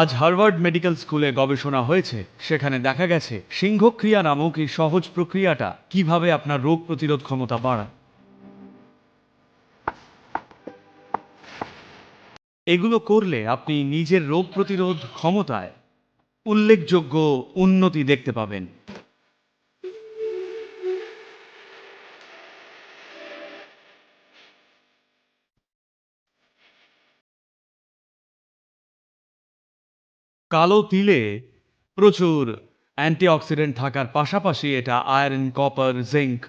আজ Harvard medical স্কুলে গবেষণা হয়েছে। সেখানে দেখা গেছে, সিংহক্রিয়া নামক এই সহজ প্রক্রিয়াটা কীভাবে আপনার রোগ প্রতিরোধ ক্ষমতা বাড়ায়। এগুলো করলে আপনি নিজের রোগ প্রতিরোধ ক্ষমতায় উল্লেখযোগ্য উন্নতি দেখতে পাবেন। কালো তিলে প্রচুর অ্যান্টিঅক্সিডেন্ট থাকার পাশাপাশি এটা আয়রন, কপার, জিঙ্ক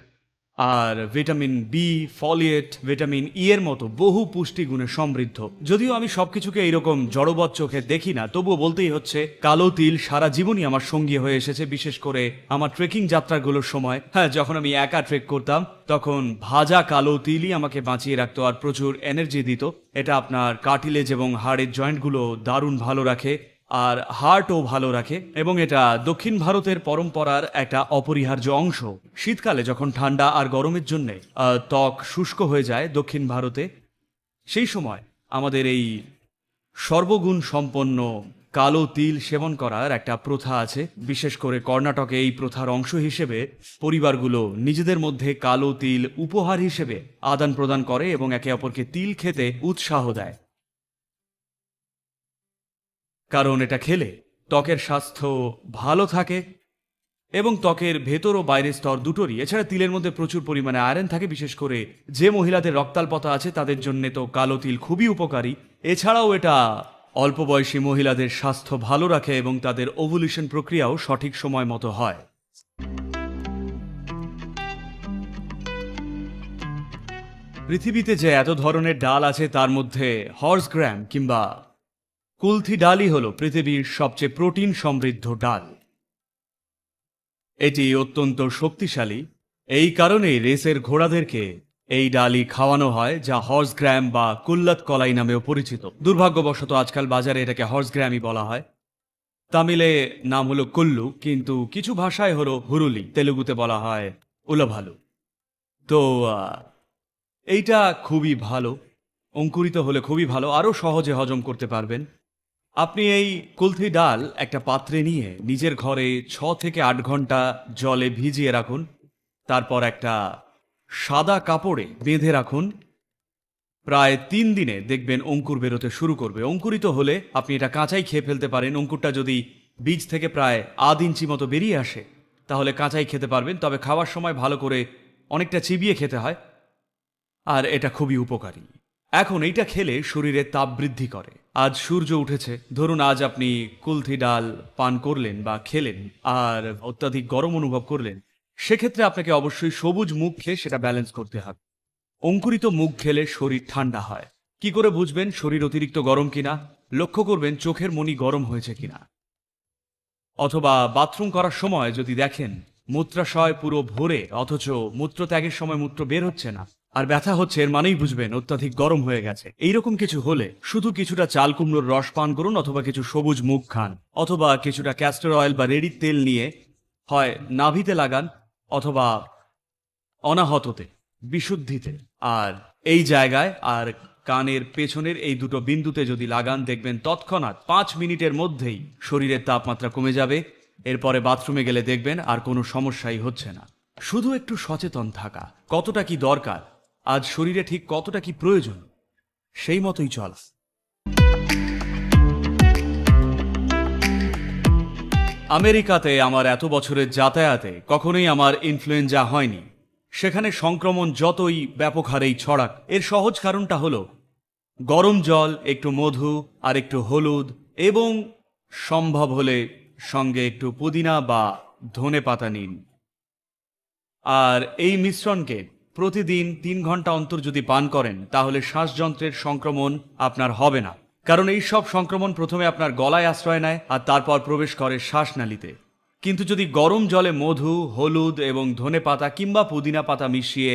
আর vitamin B, folate, vitamin E এর মতো বহু পুষ্টিগুণে সমৃদ্ধ। যদিও আমি সবকিছুকে এইরকম জড়বৎ চোখে দেখি না, তবুও বলতেই হচ্ছে, কালো তিল সারা জীবনই আমার সঙ্গী হয়ে এসেছে, বিশেষ করে আমার ট্রেকিং যাত্রাগুলোর সময়। হ্যাঁ যখন আমি একা ট্রেক করতাম, তখন ভাজা কালো তিলই আমাকে বাঁচিয়ে রাখতো আর প্রচুর এনার্জি দিত। এটা আপনার কার্টিলেজ এবং হাড়ের জয়েন্টগুলো দারুণ ভালো রাখে। আর হার্টও ভালো রাখে এবং এটা দক্ষিণ ভারতের পরম্পরার একটা অপরিহার্য অংশ। শীতকালে যখন ঠান্ডা আর গরমের জন্য ত্বক শুষ্ক হয়ে যায় দক্ষিণ ভারতে, সেই সময় আমাদের এই সর্বগুণ সম্পন্ন কালো তিল সেবন করার একটা প্রথা আছে। বিশেষ করে কর্ণাটকে এই প্রথার অংশ হিসেবে পরিবারগুলো নিজেদের মধ্যে কালো তিল উপহার হিসেবে আদান প্রদান করে এবং একে অপরকে তিল খেতে উৎসাহ দেয়। কারণ এটা খেলে ত্বকের স্বাস্থ্য ভালো থাকে এবং ত্বকের ভেতর ও বাইরের স্তর দুটোরই। এছাড়া তিলের মধ্যে প্রচুর পরিমাণে আয়রন থাকে, বিশেষ করে যে মহিলাদের রক্তাল্পতা আছে তাদের জন্য তো কালো তিল খুবই উপকারী। এছাড়াও এটা অল্প বয়সী মহিলাদের স্বাস্থ্য ভালো রাখে এবং তাদের ওভুলেশন প্রক্রিয়াও সঠিক সময় মতো হয়। পৃথিবীতে যে এত ধরনের ডাল আছে তার মধ্যে হর্স গ্র্যাম কিংবা কুলথি ডালই হল পৃথিবীর সবচেয়ে প্রোটিন সমৃদ্ধ ডাল। এটি অত্যন্ত শক্তিশালী। এই কারণেই রেসের ঘোড়াদেরকে এই ডালই খাওয়ানো হয়, যা হর্স গ্র্যাম বা কুল্লাত কলাই নামেও পরিচিত। দুর্ভাগ্যবশত আজকাল বাজারে এটাকে হর্স গ্র্যামই বলা হয়। তামিলে নাম হলো কুল্লু, কিন্তু কিছু ভাষায় হলো হুরুলি, তেলুগুতে বলা হয় উলাভালু। তো এইটা খুবই ভালো। অঙ্কুরিত হলে খুবই ভালো। আরও সহজে হজম করতে পারবেন। আপনি এই কুলথি ডাল একটা পাত্রে নিয়ে নিজের ঘরে ছ থেকে আট ঘণ্টা জলে ভিজিয়ে রাখুন, তারপর একটা সাদা কাপড়ে বেঁধে রাখুন। প্রায় তিন দিনে দেখবেন অঙ্কুর বেরোতে শুরু করবে। অঙ্কুরিত হলে আপনি এটা কাঁচাই খেয়ে ফেলতে পারেন। অঙ্কুরটা যদি বীজ থেকে প্রায় আধ ইঞ্চি মতো বেরিয়ে আসে, তাহলে কাঁচাই খেতে পারবেন। তবে খাওয়ার সময় ভালো করে অনেকটা চিবিয়ে খেতে হয়। আর এটা খুবই উপকারী। এখন এইটা খেলে শরীরে তাপ বৃদ্ধি করে। আজ সূর্য উঠেছে। ধরুন আজ আপনি কুলথি ডাল পান করলেন বা খেলেন, আর অত্যাধিক গরম অনুভব করলেন। সেক্ষেত্রে আপনাকে অবশ্যই সবুজ মুখ খেয়ে সেটা ব্যালেন্স করতে হবে। অঙ্কুরিত মুখ খেলে শরীর ঠান্ডা হয়। কি করে বুঝবেন শরীর অতিরিক্ত গরম কিনা? লক্ষ্য করবেন চোখের মনি গরম হয়েছে কিনা। অথবা বাথরুম করার সময় যদি দেখেন, মূত্রাশয় পুরো ভরে, অথচ মূত্রত্যাগের সময় মূত্র বের হচ্ছে না। আর ব্যথা হচ্ছে এর মানেই বুঝবেন অত্যাধিক গরম হয়ে গেছে। এইরকম কিছু হলে শুধু কিছুটা চাল কুমড়োর রস পান করুন অথবা কিছু সবুজ মুখ খান, অথবা কিছুটা ক্যাস্টর অয়েল বা রেডির তেল নিয়ে হয় নাভিতে লাগান অথবা অনাহততে, বিশুদ্ধিতে। আর এই জায়গায় আর কানের পেছনের এই দুটো বিন্দুতে যদি লাগান, দেখবেন তৎক্ষণাৎ পাঁচ মিনিটের মধ্যেই শরীরের তাপমাত্রা কমে যাবে। এরপরে বাথরুমে গেলে দেখবেন আর কোনো সমস্যাই হচ্ছে না। শুধু একটু সচেতন থাকা, কতটা কি দরকার আজ শরীরে ঠিক কতটা কি প্রয়োজন, সেই মতোই চলা। আমেরিকাতে আমার এত বছরের যাতায়াতে কখনোই আমার ইনফ্লুয়েঞ্জা হয়নি। সেখানে সংক্রমণ যতই ব্যাপক হারেই ছড়াক, এর সহজ কারণটা হলো গরম জল, একটু মধু আর একটু হলুদ এবং সম্ভব হলে সঙ্গে একটু পুদিনা বা ধনে পাতা নিন। আর এই মিশ্রণকে প্রতিদিন তিন ঘণ্টা অন্তর যদি পান করেন, তাহলে শ্বাসযন্ত্রের সংক্রমণ আপনার হবে না। কারণ এই সব সংক্রমণ প্রথমে আপনার গলায় আশ্রয় নেয় আর তারপর প্রবেশ করে শ্বাসনালীতে। কিন্তু যদি গরম জলে মধু, হলুদ এবং ধনে পাতা কিংবা পুদিনা পাতা মিশিয়ে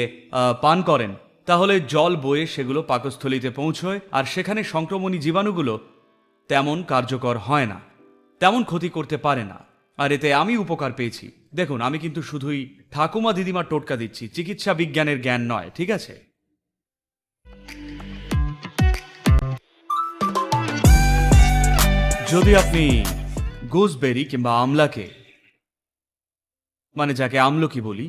পান করেন, তাহলে জল বয়ে সেগুলো পাকস্থলিতে পৌঁছয় আর সেখানে সংক্রমণী জীবাণুগুলো তেমন কার্যকর হয় না, তেমন ক্ষতি করতে পারে না। আর এতে আমি উপকার পেয়েছি। দেখুন, আমি কিন্তু শুধুই ঠাকুমা দিদিমার টোটকা দিচ্ছি, চিকিৎসা বিজ্ঞানের জ্ঞান নয়, ঠিক আছে? যদি আপনি গুজবেরি কিংবা আমলাকে মানে যাকে আমলকি বলি,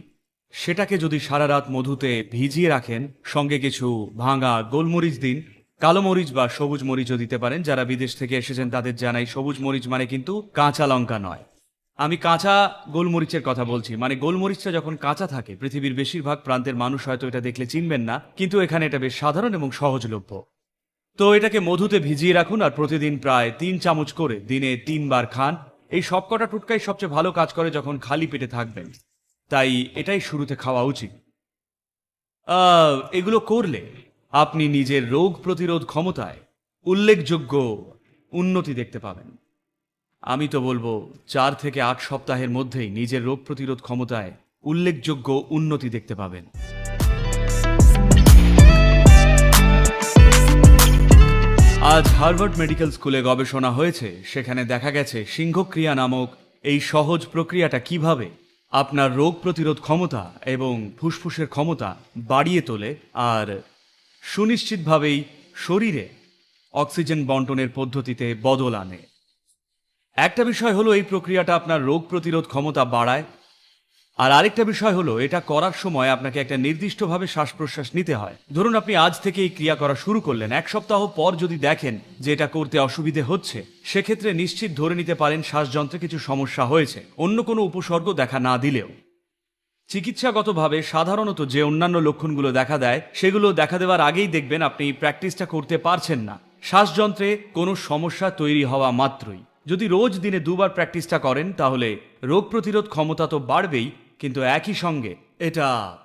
সেটাকে যদি সারা রাত মধুতে ভিজিয়ে রাখেন, সঙ্গে কিছু ভাঙা গোলমরিচ দিন, কালো মরিচ বা সবুজ মরিচও দিতে পারেন, যারা বিদেশ থেকে এসেছেন তাদের জানাই সবুজ মরিচ মানে কিন্তু কাঁচা লঙ্কা নয়। আমি কাঁচা গোলমরিচের কথা বলছি। মানে গোলমরিচটা যখন কাঁচা থাকে, পৃথিবীর বেশিরভাগ প্রান্তের মানুষ হয়তো এটা দেখলে চিনবেন না, কিন্তু এখানে এটা বেশ সাধারণ এবং সহজলভ্য। তো এটাকে মধুতে ভিজিয়ে রাখুন আর প্রতিদিন প্রায় তিন চামচ করে দিনে তিনবার খান। এই সবকটা টুটকাই সবচেয়ে ভালো কাজ করে যখন খালি পেটে থাকবেন। তাই এটাই শুরুতে খাওয়া উচিত। এগুলো করলে আপনি নিজের রোগ প্রতিরোধ ক্ষমতায় উল্লেখযোগ্য উন্নতি দেখতে পাবেন। আমি তো বলব, চার থেকে আট সপ্তাহের মধ্যেই নিজের রোগ প্রতিরোধ ক্ষমতায় উল্লেখযোগ্য উন্নতি দেখতে পাবেন। আজ হার্ভার্ড মেডিকেল স্কুলে গবেষণা হয়েছে, সেখানে দেখা গেছে সিংহক্রিয়া নামক এই সহজ প্রক্রিয়াটা কীভাবে আপনার রোগ প্রতিরোধ ক্ষমতা এবং ফুসফুসের ক্ষমতা বাড়িয়ে তোলে আর সুনিশ্চিতভাবেই শরীরে অক্সিজেন বন্টনের পদ্ধতিতে বদল আনে। একটা বিষয় হলো এই প্রক্রিয়াটা আপনার রোগ প্রতিরোধ ক্ষমতা বাড়ায়, আর আরেকটা বিষয় হলো এটা করার সময় আপনাকে একটা নির্দিষ্টভাবে শ্বাস প্রশ্বাস নিতে হয়। ধরুন আপনি আজ থেকে এই ক্রিয়া করা শুরু করলেন, এক সপ্তাহ পর যদি দেখেন যে এটা করতে অসুবিধে হচ্ছে, সেক্ষেত্রে নিশ্চিত ধরে নিতে পারেন শ্বাসযন্ত্রে কিছু সমস্যা হয়েছে, অন্য কোনো উপসর্গ দেখা না দিলেও। চিকিৎসাগতভাবে সাধারণত যে অন্যান্য লক্ষণগুলো দেখা দেয়, সেগুলো দেখা দেওয়ার আগেই দেখবেন আপনি প্র্যাকটিসটা করতে পারছেন না। শ্বাসযন্ত্রে কোনো সমস্যা তৈরি হওয়া মাত্রই। যদি রোজ দিনে দুবার প্র্যাকটিসটা করেন, তাহলে রোগ প্রতিরোধ ক্ষমতা তো বাড়বেই, কিন্তু একই সঙ্গে এটা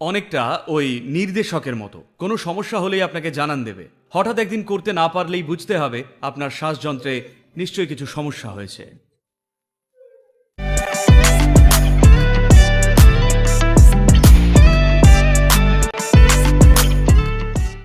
অনেকটা ওই নির্দেশকের মতো। কোনো সমস্যা হলেই আপনাকে জানান দেবে। হঠাৎ একদিন করতে না পারলেই বুঝতে হবে আপনার শ্বাসযন্ত্রে নিশ্চয়ই কিছু সমস্যা হয়েছে।